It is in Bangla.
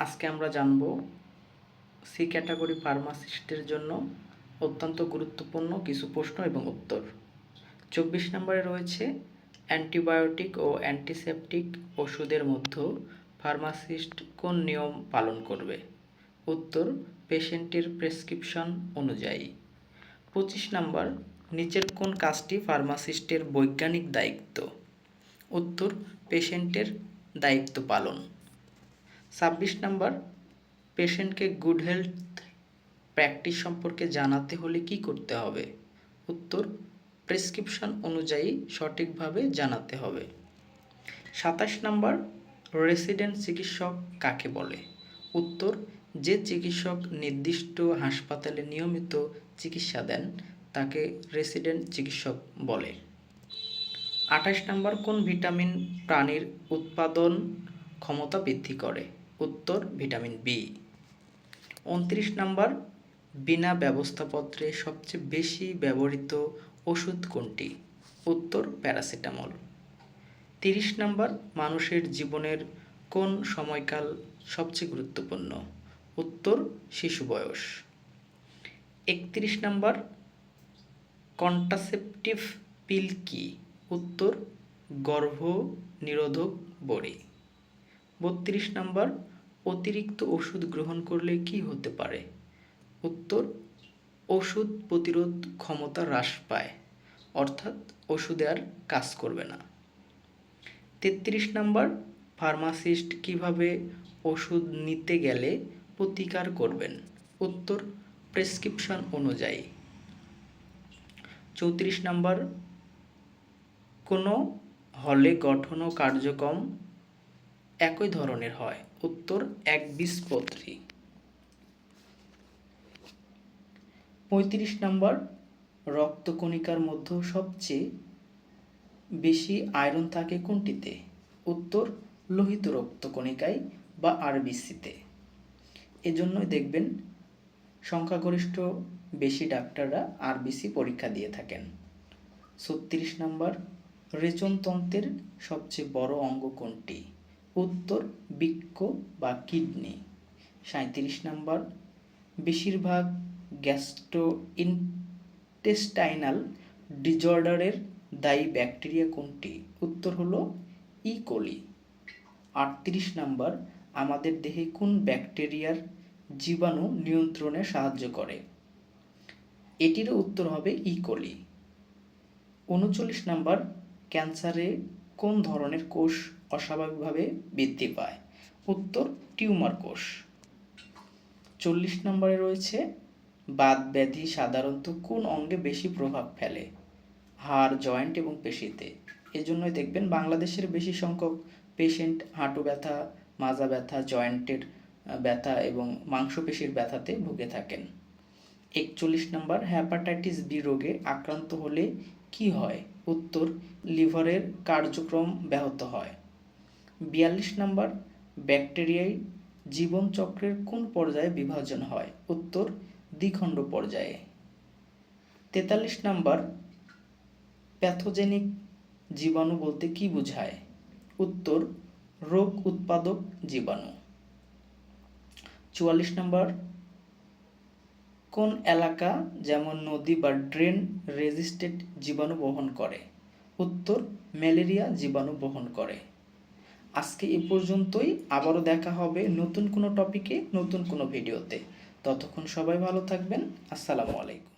আজকে আমরা জানব সি ক্যাটাগরি ফার্মাসিস্টের জন্য অত্যন্ত গুরুত্বপূর্ণ কিছু প্রশ্ন এবং উত্তর। চব্বিশ নম্বরে রয়েছে, অ্যান্টিবায়োটিক ও অ্যান্টিসেপটিক ওষুধের মধ্যে ফার্মাসিস্ট কোন নিয়ম পালন করবে? উত্তর, পেশেন্টের প্রেসক্রিপশন অনুযায়ী। পঁচিশ নম্বর, নিচের কোন কাজটি ফার্মাসিস্টের বৈজ্ঞানিক দায়িত্ব? উত্তর, পেশেন্টের দায়িত্ব পালন। ছাব্বিশ নাম্বার, পেশেন্টকে গুড হেলথ প্র্যাকটিস সম্পর্কে জানাতে হলে কি করতে হবে? উত্তর, প্রেসক্রিপশন অনুযায়ী সঠিকভাবে জানাতে হবে। সাতাশ নাম্বার, রেসিডেন্ট চিকিৎসক কাকে বলে? উত্তর, যে চিকিৎসক নির্দিষ্ট হাসপাতালে নিয়মিত চিকিৎসা দেন, তাকে রেসিডেন্ট চিকিৎসক বলে। আঠাশ নাম্বার, কোন ভিটামিন প্রাণীর উৎপাদন ক্ষমতা বৃদ্ধি করে? উত্তর ভিটামিন বি। উনত্রিশ নাম্বার, বিনা ব্যবস্থাপত্রে সবচেয়ে বেশি ব্যবহৃত ওষুধ কোনটি? উত্তর, প্যারাসিটামল। তিরিশ নাম্বার, মানুষের জীবনের কোন সময়কাল সবচেয়ে গুরুত্বপূর্ণ? উত্তর, শিশু বয়স। একত্রিশ নাম্বার, কন্ট্রাসেপটিভ পিল কি? উত্তর গর্ভ নিরোধক বড়ি। বত্রিশ নাম্বার অতিরিক্ত ওষুধ গ্রহণ করলে কি হতে পারে? উত্তর, ওষুধ প্রতিরোধ ক্ষমতা হ্রাস পায়, অর্থাৎ ওষুধে আর কাজ করবে না। তেত্রিশ নাম্বার, ফার্মাসিস্ট কীভাবে ওষুধ নিতে গেলে প্রতিকার করবেন? উত্তর, প্রেসক্রিপশন অনুযায়ী। চৌত্রিশ নাম্বার, কোনো হলে গঠন ও কার্যক্রম একই ধরনের হয়। উত্তর এক একবীজপত্রী পঁয়ত্রিশ নম্বর, রক্তকণিকার মধ্যে সবচেয়ে বেশি আয়রন থাকে কোনটিতে? উত্তর, লোহিত রক্তকণিকায় বা আরবিসিতে। এজন্যই দেখবেন, সংখ্যাগরিষ্ঠ বেশি ডাক্তাররা আরবিসি পরীক্ষা দিয়ে থাকেন। ছত্রিশ নম্বর, রেচনতন্ত্রের সবচেয়ে বড় অঙ্গ কোনটি? উত্তর, বৃক্ক বা কিডনি। সাঁত্রিশ নাম্বার। বেশিরভাগ গ্যাস্ট্রো ইনটেস্টাইনাল ডিজর্ডারের দায়ী ব্যাকটেরিয়া কোনটি? উত্তর হলো ই কোলি আটত্রিশ নাম্বার। আমাদের দেহে কোন ব্যাকটেরিয়ার জীবাণু নিয়ন্ত্রণে সাহায্য করে? এটিরও উত্তর হবে ই কোলি উনচল্লিশ নাম্বার। ক্যান্সারে কোন ধরনের কোষ অস্বাভাবিকভাবে বৃদ্ধি পায়? উত্তর, টিউমার কোষ। চল্লিশ নম্বরে রয়েছে, বাত ব্যাধি সাধারণত কোন অঙ্গে বেশি প্রভাব ফেলে? হাড়, জয়েন্ট এবং পেশিতে। এজন্যই দেখবেন বাংলাদেশের বেশি সংখ্যক পেশেন্ট হাঁটু ব্যথা, মাজা ব্যথা, জয়েন্টের ব্যথা এবং মাংসপেশির ব্যথাতে ভুগে থাকেন। একচল্লিশ নম্বর, হ্যাপাটাইটিস বি রোগে আক্রান্ত হলে কি হয়? উত্তর, লিভারের কার্যক্রম ব্যাহত হয়। বিয়াল্লিশ নম্বর, ব্যাকটেরিয়ায় জীবনচক্রের কোন পর্যায়ে বিভাজন হয়? উত্তর, দ্বিখণ্ড পর্যায়ে। তেতাল্লিশ নম্বর, প্যাথোজেনিক জীবাণু বলতে কি বোঝায়? উত্তর, রোগ উৎপাদক জীবাণু। চুয়াল্লিশ নম্বর কোন এলাকা যেমন নদী বা ড্রেন রেজিস্টেড জীবাণু বহন করে? উত্তর, ম্যালেরিয়া জীবাণু বহন করে। আজকে এ পর্যন্তই। আবারও দেখা হবে নতুন কোনো টপিকে, নতুন কোনো ভিডিওতে। ততক্ষণ সবাই ভালো থাকবেন। আসসালামু আলাইকুম।